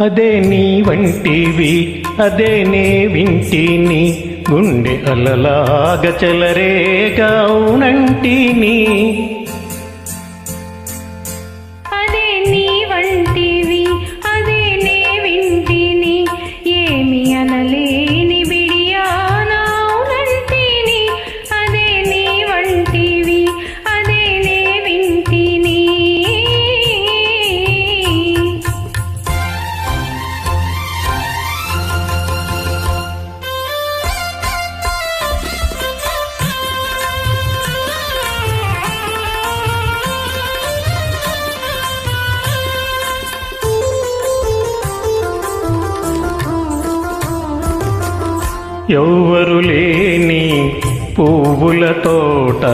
అదే నీ వంటివి అదే నే వింటిని. గుండె అలలాగ చెలరేగా ఉనంటిని ఎవ్వరు లేని పువ్వుల తోట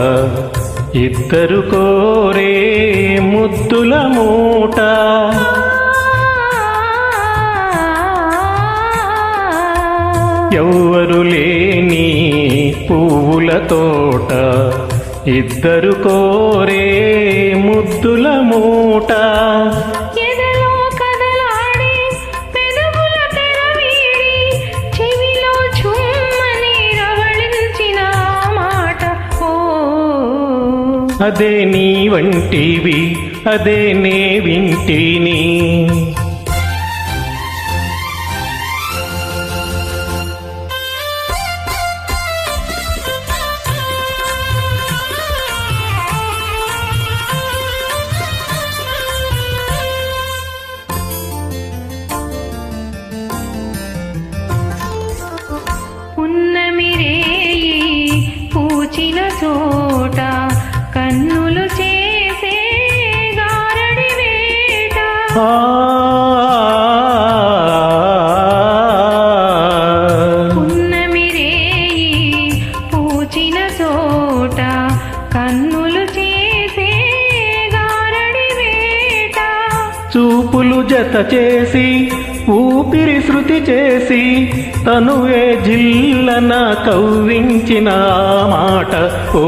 ఇద్దరు కోరే ముద్దుల మూట. ఎవ్వరు లేని పువ్వుల తోట ఇద్దరు కోరే ముద్దుల మూట. అదే నీ వంటివి అదే నే వింటిని. పున్నమిరేయి పూచిన చోట పూచిన కన్నులు చేసే గారడి వేట. చూపులు జత చేసి ఊపిరి శృతి చేసి తనువే జిల్లన కవ్వించిన మాట. ఓ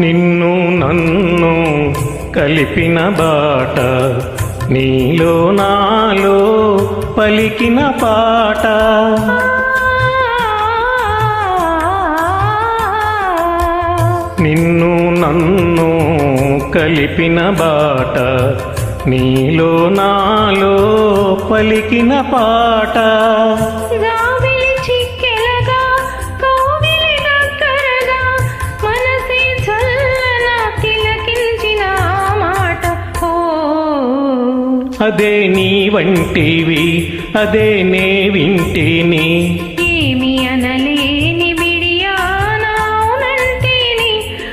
నిన్ను నన్ను కలిపిన బాట నీలో నాలో పలికిన పాట. నిన్ను నన్ను కలిపిన బాట నీలో నాలో పలికిన పాట. అదే నీ వంటివి అదే నే వింటిని. ఏమి అనలేని బిడియానంటిని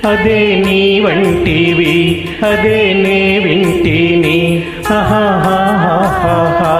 అదే నీ వంటివి అదే నే వింటిని. ఆహాహాహాహా.